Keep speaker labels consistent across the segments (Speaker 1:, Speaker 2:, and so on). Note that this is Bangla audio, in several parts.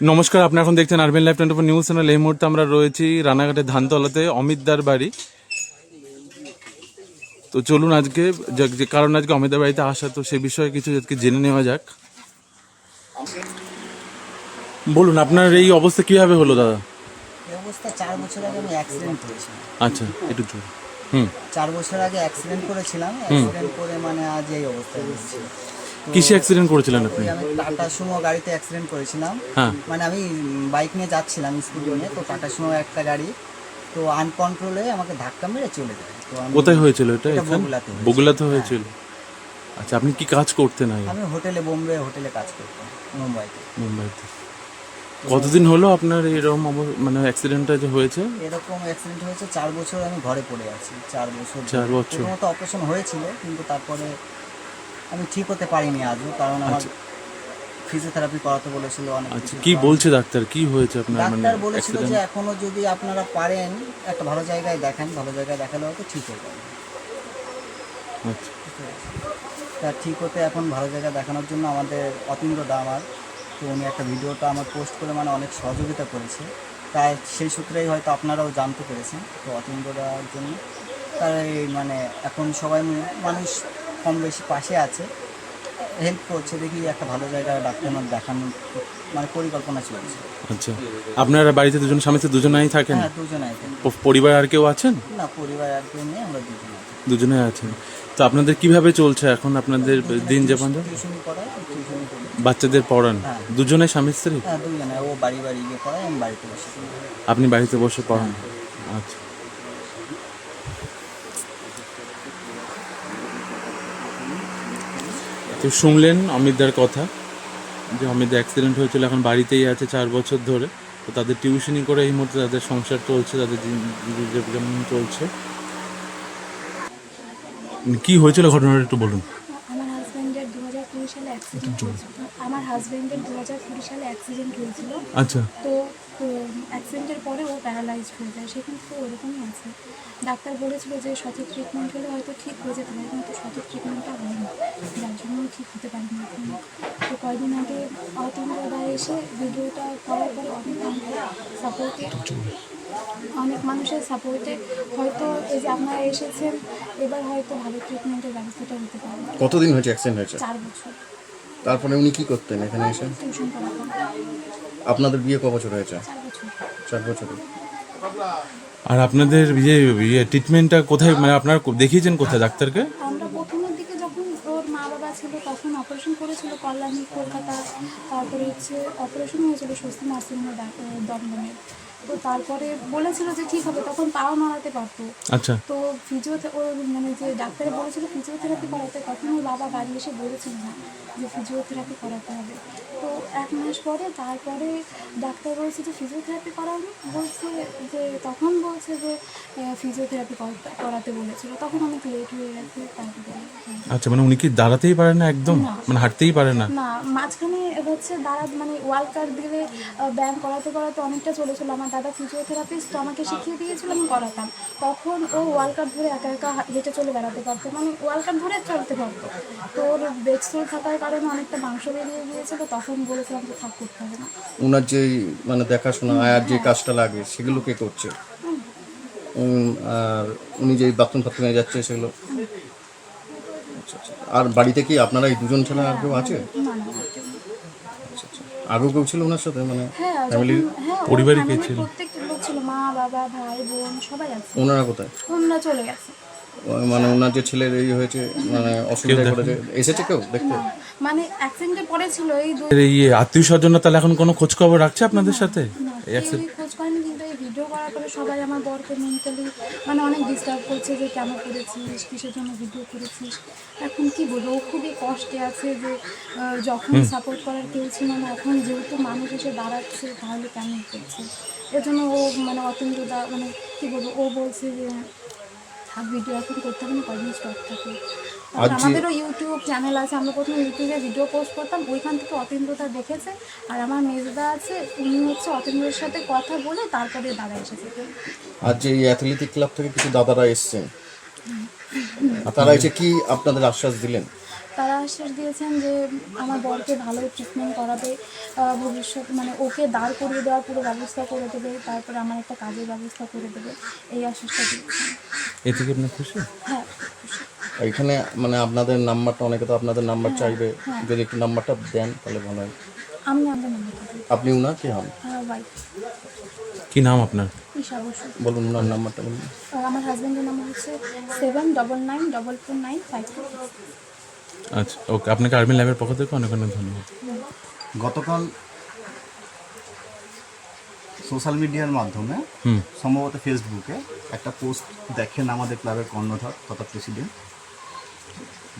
Speaker 1: নমস্কার আপনি এখন দেখছেন urban life twenty news channel এই মুহূর্তে আমরা রয়েছি রানাঘাটের ধানতলাতে অমিতদার বাড়ি। তো চলুন আজকে যে- কারণ আজকে অমিতদার বাড়িতে আসা তো সে বিষয়ে কিছু আজকে জেনে নেওয়া যাক। বলুন আপনার এই অবস্থা কীভাবে হলো দাদা?
Speaker 2: অবস্থা চার বছর আগে আমি অ্যাক্সিডেন্ট করেছিলাম।
Speaker 1: আচ্ছা একটু জোর। হুম।
Speaker 2: চার বছর আগে অ্যাক্সিডেন্ট করেছিলাম। অ্যাক্সিডেন্ট করে মানে আজ এই অবস্থায়
Speaker 1: কিসে অ্যাক্সিডেন্ট করেছিলেন আপনি?
Speaker 2: আমি টাটা সুমো গাড়িতে অ্যাক্সিডেন্ট করেছিলাম।
Speaker 1: হ্যাঁ।
Speaker 2: মানে আমি বাইক নিয়ে যাচ্ছিলাম স্কুটি নিয়ে তো টাটা সুমো একটা গাড়ি। তো আনকন্ট্রোল হয়ে আমাকে ধাক্কা মেরে চলে যায়। তো আমি
Speaker 1: কোথায় হয়েছিল এটা?
Speaker 2: এটা
Speaker 1: এখানে?
Speaker 2: বগুড়াতে হয়েছিল।
Speaker 1: বগুলাতে হয়েছিল। আচ্ছা আপনি কি কাজ করতেন আগে?
Speaker 2: আমি হোটেলে বোম্বে হোটেলে কাজ করতাম মুম্বাইতে।
Speaker 1: মুম্বাইতে। কতদিন হলো আপনার এরকম অব- মানে অ্যাক্সিডেন্টটা যে হয়েছে?
Speaker 2: এরকম অ্যাক্সিডেন্ট হয়েছে চার বছর আমি ঘরে পড়ে আছি চার বছর
Speaker 1: চার বছর।
Speaker 2: প্রথমত অপারেশন হয়েছিল কিন্তু তারপরে আমি ঠিক হতে পারিনি আজও কারণ আমার ফিজিওথেরাপি করাতে বলেছিল অনেক
Speaker 1: আচ্ছা। কি বলছে ডাক্তার? কি হয়েছে আপনার? মানে
Speaker 2: ডাক্তার বলেছিল যে এখনও যদি আপনারা পারেন একটা ভালো জায়গায় দেখান ভালো জায়গায় দেখালে হয়তো ঠিক হয়ে যাবে।
Speaker 1: আচ্ছা।
Speaker 2: তা ঠিক হতে এখন ভালো জায়গা দেখানোর জন্য আমাদের অতীন্দ্র দা আমার তো উনি একটা ভিডিওটা আমার পোস্ট করে মানে অনেক সহযোগিতা করেছে। তাই সেই সূত্রেই হয়তো আপনারাও জানতে পেরেছেন তো অতীন্দ্র দার জন্য। তাই মানে এখন সবাই মানুষ কম বেশি পাশে আছে। হেল্প করছে দেখি একটা ভালো জায়গায় ডাক্তার দেখানোর মানে পরিকল্পনা চলছে।
Speaker 1: আচ্ছা। আপনারা বাড়িতে দুজন স্বামী স্ত্রী দুজনেই থাকেন?
Speaker 2: হ্যাঁ দুজনে আছে
Speaker 1: পরিবার আর কেউ আছেন?
Speaker 2: না পরিবার আর কেউ নেই আমরা দুজনে
Speaker 1: দুজনে আছেন। তো আপনাদের কীভাবে চলছে এখন আপনাদের দিন যাপন? বাচ্চাদের পড়ান?
Speaker 2: হ্যাঁ।
Speaker 1: দুজনে স্বামী স্ত্রী?
Speaker 2: হ্যাঁ দুজনে। ও বাড়ি বাড়ি গিয়ে পড়ায় আমি বাড়িতে বসে
Speaker 1: আপনি বাড়িতে বসে পড়ান? আচ্ছা। তো শুনলেন অমিতদার কথা যে অমিত অ্যাক্সিডেন্ট হয়েছিল এখন বাড়িতেই আছে চার বছর ধরে। তো তাদের টিউশনি করে এই মুহূর্তে তাদের সংসার চলছে তাদের যেমন চলছে। কি হয়েছিল ঘটনাটা একটু বলুন।
Speaker 3: আমার হাজব্যান্ডের দু হাজার কুড়ি সালে অ্যাক্সিডেন্ট হাজব্যান্ডের দু হাজার কুড়ি সালে অ্যাক্সিডেন্ট হয়েছিল।
Speaker 1: আচ্ছা।
Speaker 3: তো অ্যাক্সিডেন্টের পরে ও প্যারালাইজড হয়ে যায়। সেখান থেকে ওরকমই আছে। ডাক্তার বলেছিল যে সঠিক ট্রিটমেন্ট হলে হয়তো ঠিক হয়ে যেতে পারে কিন্তু সঠিক ট্রিটমেন্টটা হয়নি যার জন্য ঠিক হতে পারেনি এখন। তো কয়দিন আগে অতীন্দ্র দায় এসে ভিডিওটা করার পরে অনেক সাপোর্টে অনেক মানুষের সাপোর্টে হয়তো এই যে আপনারা এসেছেন এবার হয়তো ভালো ট্রিটমেন্টের ব্যবস্থাটা হতে পারে।
Speaker 4: কতদিন হয়েছে অ্যাক্সিডেন্ট হয়েছে?
Speaker 3: চার বছর।
Speaker 4: তারপরে উনি কি করতেন এখানে এসে? আপনাদের বিয়ে ক বছর হয়েছে?
Speaker 3: চার বছর।
Speaker 1: আর আপনাদের ইয়ে ইয়ে ট্রিটমেন্টটা কোথায়? মানে আপনারা দেখিয়েছেন কোথায় ডাক্তারকে?
Speaker 3: আমরা প্রথমের দিকে যখন ওর মা বাবা ছিল তখন অপারেশন করেছিল কল্যাণী কলকাতা। তারপরে হচ্ছে অপারেশন হয়েছিল স্বস্তি নার্সিংহোমে দমদমে। তো তারপরে বলেছিল যে ঠিক হবে তখন পাও নাড়াতে পারতো।
Speaker 1: আচ্ছা।
Speaker 3: তো ফিজিও ওর মানে যে ডাক্তারে বলেছিল ফিজিওথেরাপি করাতে তখন ওর বাবা বাড়ি এসে বলেছিল না যে ফিজিওথেরাপি করাতে হবে। তো এক মাস পরে তারপরে ডাক্তার বলছে যে ফিজিওথেরাপি করানো বলছে যে তখন বলছে যে ফিজিওথেরাপি করাতে বলেছিল। তখন অনেক লেট হয়ে গেছে তারপরে হ্যাঁ।
Speaker 1: আচ্ছা মানে উনি কি দাঁড়াতেই পারে না একদম। মানে হাঁটতেই পারে না?
Speaker 3: না মাঝখানে হচ্ছে দাঁড়া মানে ওয়াল কার্ড দিলে ব্যায়াম করাতে করাতে অনেকটা চলেছিল আমার দাদা ফিজিওথেরাপিস্ট তো আমাকে শিখিয়ে দিয়েছিল আমি করাতাম। তখন ও ওয়াল কাপ ধরে একা একা হেঁটে চলে বেড়াতে পারতো। মানে ওয়াল কার্ড ধরে চলতে পারতো। তো ওর বেডসোল থাকার কারণে অনেকটা মাংস বেরিয়ে গিয়েছিল তখন বলেছিলাম যে থাক করতে হবে না।
Speaker 4: ওনার যে মানে দেখাশোনা আর যে কাজটা লাগে সেগুলো কে করছে? আর উনি যে বাথরুম ফাথরুমে যাচ্ছে সেগুলো? আচ্ছা, আচ্ছা। আর বাড়িতে কি আপনারা এই দুজন ছাড়া আর কেউ আছে?
Speaker 3: কেউ
Speaker 4: আচ্ছা আগেও কেউ ছিল ওনার সাথে? মানে
Speaker 3: হ্যাঁ
Speaker 4: ফ্যামিলি
Speaker 3: হ্যাঁ
Speaker 1: পরিবারে কে ছিল?
Speaker 3: প্রত্যেক লোক ছিল মা বাবা ভাই বোন সবাই আছে।
Speaker 4: ওনারা কোথায়?
Speaker 3: ওনারা চলে গেছে।
Speaker 4: মানে ওনার যে ছেলের এই হয়েছে মানে অসুবিধা করেছে এসেছে কেউ? দেখতে?
Speaker 3: মানে অ্যাক্সিডেন্টে পড়েছিল এই
Speaker 1: এই ইয়ে আত্মীয় স্বজনরা তাহলে এখন কোনো খোঁজ খবর রাখছে আপনাদের সাথে? এই accident-
Speaker 3: কেউই খোঁজ করেনি কিন্তু এই ভিডিও করার পরে সবাই আমার বরকে মেন্টালি মানে অনেক ডিস্টার্ব করছে যে কেন করেছিস কিসের জন্য ভিডিও করেছিস। এখন কি বলব ও খুবই কষ্টে আছে যে যখন সাপোর্ট করার কেউ ছিল না এখন যেহেতু মানুষ এসে দাঁড়াচ্ছে তাহলে কেন করছে? এজন্য ও মানে অতীন্দ্র দা মানে কী বলব ও বলছে যে থাক ভিডিও এখন করতে হবে না কদিন স্টক থাকে আমাদেরও ইউটিউব চ্যানেল আছে। আমরা প্রথমে ইউটিউবে ভিডিও পোস্ট করতাম ওইখান থেকে অতীন্দ্রতা দেখেছে। আর আমার মেজদা আছে উনি হচ্ছে অতীন্দ্রের সাথে কথা বলে তারপরে দাদা এসেছে।
Speaker 4: আর যে এই অ্যাথলেটিক ক্লাব থেকে কিছু দাদারা এসছেন তারা এসে কি আপনাদের আশ্বাস দিলেন?
Speaker 3: তারা আশ্বাস দিয়েছেন যে আমার বরকে ভালো ট্রিটমেন্ট করাবে ভবিষ্যৎ মানে ওকে দাঁড় করিয়ে দেওয়ার পুরো ব্যবস্থা করে দেবে তারপরে আমার একটা কাজের ব্যবস্থা করে দেবে এই আশ্বাসটা দিয়েছেন।
Speaker 1: এ থেকে আপনার খুশি?
Speaker 3: হ্যাঁ
Speaker 4: এখানে মানে আপনাদের নাম্বারটা অনেকে তো আপনাদের নাম্বার চাইবে। যদি একটু নাম্বারটা দেন তাহলে ভালো হয়।
Speaker 3: আমি আমাদের নাম্বার দিই।
Speaker 4: আপনি উনার? কি হন
Speaker 3: হ্যাঁ
Speaker 1: কি নাম আপনার?
Speaker 3: ঈশা বসু।
Speaker 4: বলুন উনার নাম্বারটা বলুন।
Speaker 3: আর আমার হাজব্যান্ডের নাম্বার হচ্ছে seven double nine double four nine five
Speaker 1: আচ্ছা ওকে আপনাকে আর্মি ল্যাবের পক্ষ থেকে অনেক অনেক ধন্যবাদ।
Speaker 5: গতকাল সোশ্যাল মিডিয়ার মাধ্যমে
Speaker 1: হুম।
Speaker 5: সম্ভবত ফেসবুকে একটা পোস্ট দেখেন আমাদের ক্লাবের কর্ণধার তথা প্রেসিডেন্ট।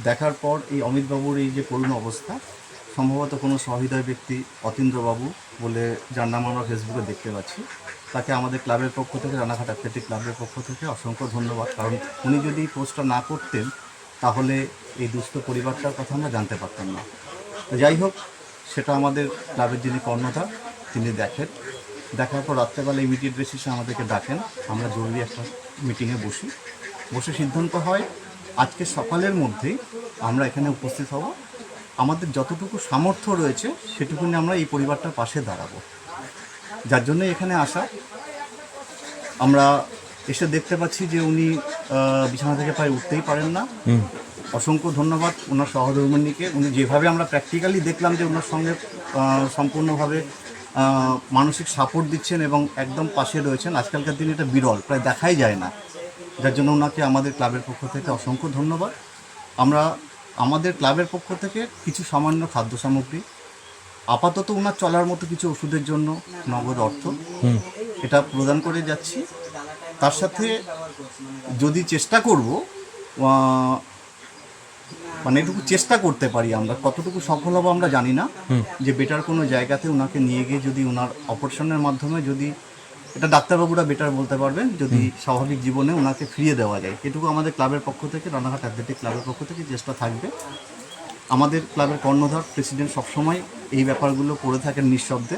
Speaker 5: দেখার পর এই অমিতবাবুর এই যে করুণ অবস্থা, সম্ভবত কোনো সহৃদয় ব্যক্তি অতীন্দ্রবাবু বলে যার নাম আমরা ফেসবুকে দেখতে পাচ্ছি। তাকে আমাদের ক্লাবের পক্ষ থেকে, রানাঘাট অ্যাথলেটিক ক্লাবের পক্ষ থেকে অসংখ্য ধন্যবাদ। কারণ উনি যদি এই পোস্টটা না করতেন, তাহলে এই দুস্থ পরিবারটার কথা আমরা জানতে পারতাম না। তো যাই হোক, সেটা আমাদের ক্লাবের যিনি কর্ণধার, তিনি দেখেন। দেখার পর রাত্রেবেলা ইমিডিয়েট বেসিসে আমাদেরকে ডাকেন। আমরা জরুরি একটা মিটিংয়ে বসি। বসে সিদ্ধান্ত হয় আজকে সকালের মধ্যেই আমরা এখানে উপস্থিত হব। আমাদের যতটুকু সামর্থ্য রয়েছে সেটুকু নিয়ে আমরা এই পরিবারটার পাশে দাঁড়াবো। যার জন্য এখানে আসা। আমরা এসে দেখতে পাচ্ছি যে উনি বিছানা থেকে প্রায় উঠতেই পারেন না। অসংখ্য ধন্যবাদ ওনার সহধর্মিনীকে। উনি যেভাবে আমরা প্র্যাকটিক্যালি দেখলাম যে ওনার সঙ্গে সম্পূর্ণভাবে মানসিক সাপোর্ট দিচ্ছেন এবং একদম পাশে রয়েছেন। আজকালকার দিনে এটা বিরল প্রায় দেখাই যায় না। যার জন্য ওনাকে আমাদের ক্লাবের পক্ষ থেকে অসংখ্য ধন্যবাদ। আমরা আমাদের ক্লাবের পক্ষ থেকে কিছু সামান্য খাদ্য সামগ্রী আপাতত ওনার চলার মতো কিছু ওষুধের জন্য নগদ অর্থ এটা প্রদান করে যাচ্ছি। তার সাথে যদি চেষ্টা করব মানে এটুকু চেষ্টা করতে পারি আমরা কতটুকু সফল হব আমরা জানি না। যে বেটার কোনো জায়গাতে ওনাকে নিয়ে গিয়ে যদি ওনার অপারেশনের মাধ্যমে যদি এটা ডাক্তারবাবুরা বেটার বলতে পারবেন যদি স্বাভাবিক জীবনে ওনাকে ফিরিয়ে দেওয়া যায়। এটুকু আমাদের ক্লাবের পক্ষ থেকে, রানাঘাট অ্যাথলেটিক ক্লাবের পক্ষ থেকে চেষ্টা থাকবে। আমাদের ক্লাবের কর্ণধার প্রেসিডেন্ট সবসময় এই ব্যাপারগুলো করে থাকেন নিঃশব্দে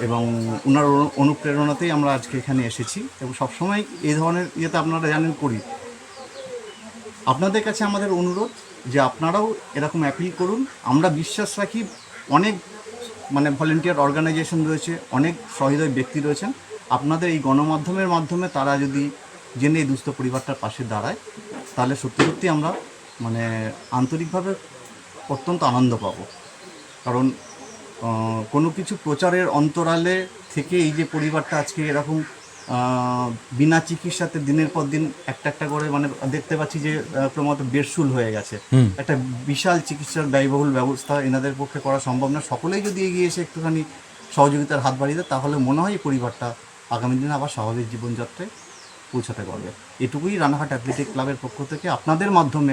Speaker 5: এবং ওনার অনু- অনুপ্রেরণাতেই আমরা আজকে এখানে এসেছি এবং সবসময় এই ধরনের ইয়েতে আপনারা জানেন করি। আপনাদের কাছে আমাদের অনুরোধ যে আপনারাও এরকম অ্যাপিল করুন। আমরা বিশ্বাস রাখি অনেক মানে ভলেন্টিয়ার অর্গানাইজেশন রয়েছে, অনেক সহৃদয় ব্যক্তি রয়েছেন। আপনাদের এই গণমাধ্যমের মাধ্যমে তারা যদি জেনে এই দুস্থ পরিবারটার পাশে দাঁড়ায় তাহলে সত্যি সত্যি আমরা মানে আন্তরিকভাবে অত্যন্ত আনন্দ পাবো। কারণ কোনো কিছু প্রচারের অন্তরালে থেকে এই যে পরিবারটা আজকে এরকম বিনা চিকিৎসাতে দিনের পর দিন একটা একটা করে মানে দেখতে পাচ্ছি যে আহ, ক্রমাগত বেরসুল হয়ে গেছে। একটা বিশাল চিকিৎসার ব্যয়বহুল ব্যবস্থা এনাদের পক্ষে করা সম্ভব না। সকলেই যদি এগিয়ে এসে একটুখানি সহযোগিতার হাত বাড়িয়ে দেয় তাহলে মনে হয় এই পরিবারটা আগামী দিনে আবার স্বাভাবিক জীবনযাত্রায় পৌঁছাতে পারবে। এটুকুই রানাঘাট অ্যাথলেটিক ক্লাবের পক্ষ থেকে আপনাদের মাধ্যমে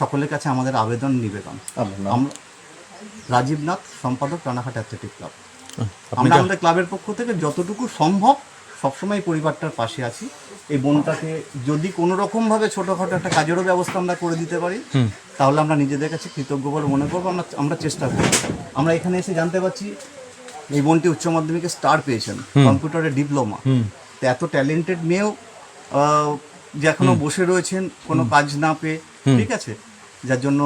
Speaker 5: সকলের কাছে আমাদের আবেদন নিবেদন। আমরা রাজীব নাথ সম্পাদক রানাঘাট অ্যাথলেটিক ক্লাব। আমরা আমাদের ক্লাবের পক্ষ থেকে যতটুকু সম্ভব সবসময় পরিবারটার পাশে আছি। এই বোনটাকে যদি কোনো রকমভাবে ছোটোখাটো একটা কাজেরও ব্যবস্থা আমরা করে দিতে পারি তাহলে আমরা নিজেদের কাছে কৃতজ্ঞ বলে মনে করব। আমরা আমরা চেষ্টা করব। আমরা এখানে এসে জানতে পারছি এই বোনটি উচ্চ মাধ্যমিকে স্টার পেয়েছেন কম্পিউটারে ডিপ্লোমা তো এত ট্যালেন্টেড মেয়েও যে এখনও বসে রয়েছেন কোনো কাজ না পেয়ে ঠিক আছে? যার জন্য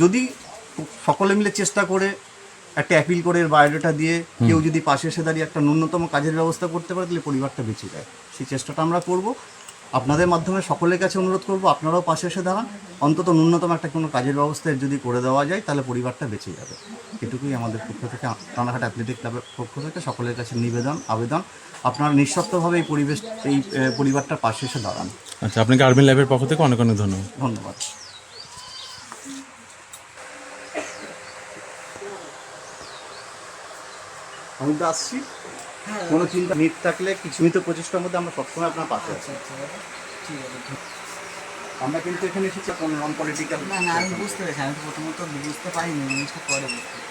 Speaker 5: যদি সকলে মিলে চেষ্টা করে একটা অ্যাপিল করে বায়োডাটা দিয়ে কেউ যদি পাশে এসে দাঁড়িয়ে একটা ন্যূনতম কাজের ব্যবস্থা করতে পারে তাহলে পরিবারটা বেঁচে যায়। সেই চেষ্টাটা আমরা করব। আপনাদের মাধ্যমে সকলের কাছে অনুরোধ করব আপনারাও পাশে এসে দাঁড়ান। অন্তত ন্যূনতম একটা কোনো কাজের ব্যবস্থা যদি করে দেওয়া যায় তাহলে পরিবারটা বেঁচে যাবে। এটুকুই আমাদের পক্ষ থেকে রানাঘাট অ্যাথলেটিক ক্লাবের পক্ষ থেকে সকলের কাছে নিবেদন আবেদন। আপনারা নিঃস্বার্থভাবে এই পরিবেশ এই পরিবারটার পাশে এসে দাঁড়ান।
Speaker 1: আচ্ছা আপনাকে আর্মি ল্যাবের পক্ষ থেকে অনেক অনেক ধন্যবাদ।
Speaker 5: ধন্যবাদ। আমি তো আসছি। কোনো চিন্তা নিট থাকলে কিছু তো প্রচেষ্টার মধ্যে আমরা সবসময় আপনার পাশে আছি।
Speaker 2: ঠিক আছে
Speaker 5: আমরা কিন্তু এখানে এসেছি কোনো নন পলিটিক্যাল
Speaker 2: না না আমি বুঝতে পেরেছি আমি তো প্রথমত বুঝতে পারিনি জিনিসটা পরে বুঝতে